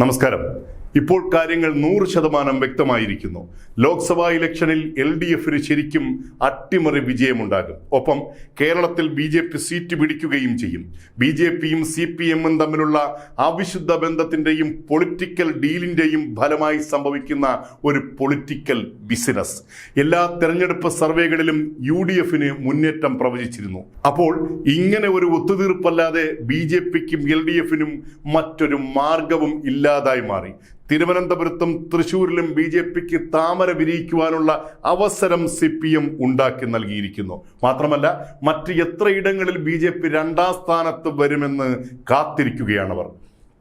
നമസ്കാരം ഇപ്പോൾ കാര്യങ്ങൾ നൂറ് ശതമാനം വ്യക്തമായിരിക്കുന്നു. ലോക്സഭാ ഇലക്ഷനിൽ എൽ ഡി എഫിന് ശരിക്കും അട്ടിമറി വിജയമുണ്ടാകും. ഒപ്പം കേരളത്തിൽ ബി ജെ പി സീറ്റ് പിടിക്കുകയും ചെയ്യും. ബി ജെ പിയും സി പി എമ്മും തമ്മിലുള്ള അവിശുദ്ധ ബന്ധത്തിന്റെയും പൊളിറ്റിക്കൽ ഡീലിന്റെയും ഫലമായി സംഭവിക്കുന്ന ഒരു പൊളിറ്റിക്കൽ ബിസിനസ്. എല്ലാ തെരഞ്ഞെടുപ്പ് സർവേകളിലും യു ഡി എഫിന് മുന്നേറ്റം പ്രവചിച്ചിരുന്നു. അപ്പോൾ ഇങ്ങനെ ഒരു ഒത്തുതീർപ്പല്ലാതെ ബി ജെ പിക്കും എൽ ഡി എഫിനും മറ്റൊരു മാർഗവും ഇല്ലാതായി മാറി. തിരുവനന്തപുരത്തും തൃശൂരിലും ബി ജെ പിക്ക് താമര വിരിയിക്കുവാനുള്ള അവസരം സി പി എം ഉണ്ടാക്കി നൽകിയിരിക്കുന്നു. മാത്രമല്ല മറ്റ് എത്രയിടങ്ങളിൽ ബി ജെ പി രണ്ടാം സ്ഥാനത്ത് വരുമെന്ന് കാത്തിരിക്കുകയാണവർ.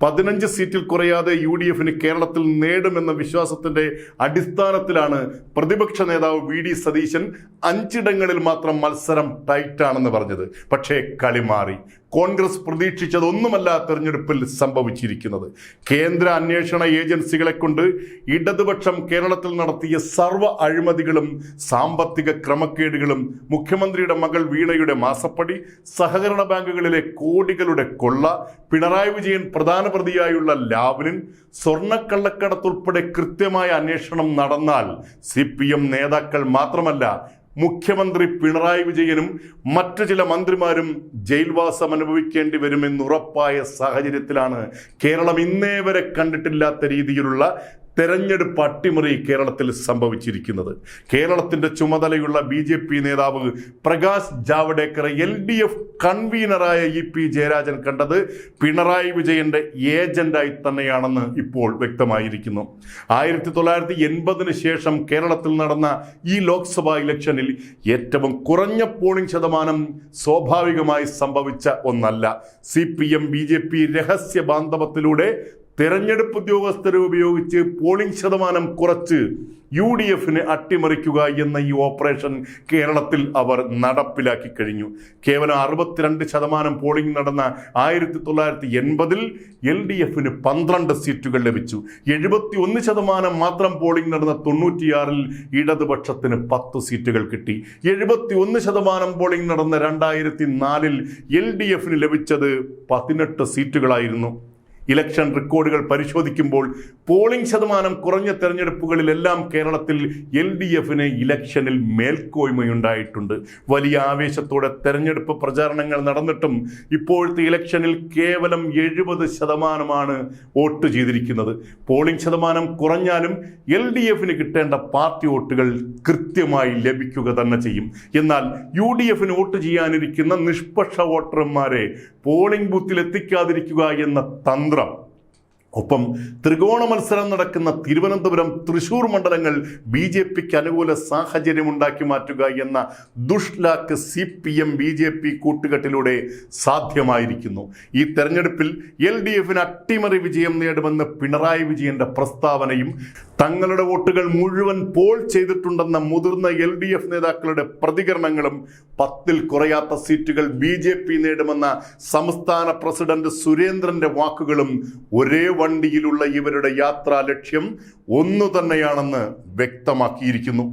പതിനഞ്ച് സീറ്റിൽ കുറയാതെ യു ഡി എഫിന് കേരളത്തിൽ നേടുമെന്ന വിശ്വാസത്തിന്റെ അടിസ്ഥാനത്തിലാണ് പ്രതിപക്ഷ നേതാവ് വി ഡി സതീശൻ അഞ്ചിടങ്ങളിൽ മാത്രം മത്സരം ടൈറ്റാണെന്ന് പറഞ്ഞത്. പക്ഷേ കളി മാറി. കോൺഗ്രസ് പ്രതീക്ഷിച്ചതൊന്നുമല്ല തെരഞ്ഞെടുപ്പിൽ സംഭവിച്ചിരിക്കുന്നത്. കേന്ദ്ര അന്വേഷണ ഏജൻസികളെ കൊണ്ട് ഇടതുപക്ഷം കേരളത്തിൽ നടത്തിയ സർവ അഴിമതികളും സാമ്പത്തിക ക്രമക്കേടുകളും മുഖ്യമന്ത്രിയുടെ മകൾ വീണയുടെ മാസപ്പടി സഹകരണ ബാങ്കുകളിലെ കോടികളുടെ കൊള്ള പിണറായി വിജയൻ പ്രധാന പ്രതിയായുള്ള ലാവ്ലിൻ സ്വർണക്കള്ളക്കടത്തുൾപ്പെടെ കൃത്യമായ അന്വേഷണം നടന്നാൽ സി നേതാക്കൾ മാത്രമല്ല മുഖ്യമന്ത്രി പിണറായി വിജയനും മറ്റു ചില മന്ത്രിമാരും ജയിൽവാസം അനുഭവിക്കേണ്ടി വരുമെന്നുറപ്പായ സാഹചര്യത്തിലാണ് കേരളം ഇന്നേ വരെ കണ്ടിട്ടില്ലാത്ത രീതിയിലുള്ള തെരഞ്ഞെടുപ്പ് അട്ടിമറി കേരളത്തിൽ സംഭവിച്ചിരിക്കുന്നത്. കേരളത്തിന്റെ ചുമതലയുള്ള ബി ജെ പി നേതാവ് Prakash Javadekar L D F കൺവീനറായ E P Jayarajan കണ്ടത് പിണറായി വിജയന്റെ ഏജന്റായി തന്നെയാണെന്ന് ഇപ്പോൾ വ്യക്തമായിരിക്കുന്നു. ആയിരത്തി തൊള്ളായിരത്തി എൺപതിന് ശേഷം കേരളത്തിൽ നടന്ന ഈ ലോക്സഭാ ഇലക്ഷനിൽ ഏറ്റവും കുറഞ്ഞ പോളിംഗ് ശതമാനം സ്വാഭാവികമായി സംഭവിച്ച ഒന്നല്ല. C P M B J P രഹസ്യ ബാന്ധവത്തിലൂടെ തെരഞ്ഞെടുപ്പ് ഉദ്യോഗസ്ഥരെ ഉപയോഗിച്ച് പോളിംഗ് ശതമാനം കുറച്ച് യു ഡി എഫിന് അട്ടിമറിക്കുക എന്ന ഈ ഓപ്പറേഷൻ കേരളത്തിൽ അവർ നടപ്പിലാക്കി കഴിഞ്ഞു. കേവലം അറുപത്തിരണ്ട് ശതമാനം പോളിംഗ് നടന്ന ആയിരത്തി തൊള്ളായിരത്തി എൺപതിൽ എൽ ഡി എഫിന് പന്ത്രണ്ട് സീറ്റുകൾ ലഭിച്ചു. എഴുപത്തി ഒന്ന് ശതമാനം മാത്രം പോളിംഗ് നടന്ന തൊണ്ണൂറ്റിയാറിൽ ഇടതുപക്ഷത്തിന് പത്ത് സീറ്റുകൾ കിട്ടി. എഴുപത്തി ഒന്ന് ശതമാനം പോളിംഗ് നടന്ന രണ്ടായിരത്തി നാലിൽ എൽ ഡി എഫിന് ലഭിച്ചത് പതിനെട്ട് സീറ്റുകളായിരുന്നു. ഇലക്ഷൻ റെക്കോർഡുകൾ പരിശോധിക്കുമ്പോൾ പോളിംഗ് ശതമാനം കുറഞ്ഞ തെരഞ്ഞെടുപ്പുകളിലെല്ലാം കേരളത്തിൽ എൽ ഡി എഫിന് ഇലക്ഷനിൽ മേൽക്കോയ്മയുണ്ടായിട്ടുണ്ട്. വലിയ ആവേശത്തോടെ തെരഞ്ഞെടുപ്പ് പ്രചാരണങ്ങൾ നടന്നിട്ടും ഇപ്പോഴത്തെ ഇലക്ഷനിൽ കേവലം എഴുപത് ശതമാനമാണ് വോട്ട് ചെയ്തിരിക്കുന്നത്. പോളിംഗ് ശതമാനം കുറഞ്ഞാലും എൽ ഡി എഫിന് കിട്ടേണ്ട പാർട്ടി വോട്ടുകൾ കൃത്യമായി ലഭിക്കുക തന്നെ ചെയ്യും. എന്നാൽ യു ഡി എഫിന് വോട്ട് ചെയ്യാനിരിക്കുന്ന നിഷ്പക്ഷ വോട്ടർമാരെ പോളിംഗ് ബൂത്തിൽ എത്തിക്കാതിരിക്കുക എന്ന തന്ത്രം புறம் ഒപ്പം ത്രികോണ മത്സരം നടക്കുന്ന തിരുവനന്തപുരം തൃശൂർ മണ്ഡലങ്ങൾ ബി ജെ പിക്ക് അനുകൂല സാഹചര്യം ഉണ്ടാക്കി മാറ്റുക എന്ന ദുഷ്ലാക്ക് C P M B J P കൂട്ടുകെട്ടിലൂടെ സാധ്യമായിരിക്കുന്നു. ഈ തെരഞ്ഞെടുപ്പിൽ എൽ ഡി എഫിന് അട്ടിമറി വിജയം നേടുമെന്ന് പിണറായി വിജയന്റെ പ്രസ്താവനയും തങ്ങളുടെ വോട്ടുകൾ മുഴുവൻ പോൾ ചെയ്തിട്ടുണ്ടെന്ന മുതിർന്ന എൽ ഡി എഫ് നേതാക്കളുടെ പ്രതികരണങ്ങളും പത്തിൽ കുറയാത്ത സീറ്റുകൾ ബി ജെ പി നേടുമെന്ന സംസ്ഥാന പ്രസിഡന്റ് സുരേന്ദ്രന്റെ വാക്കുകളും ഒരേ വണ്ടിയിലുള്ള ഇവരുടെ യാത്രാ ലക്ഷ്യം ഒന്നു തന്നെയാണെന്ന് വ്യക്തമാക്കിയിരിക്കുന്നു.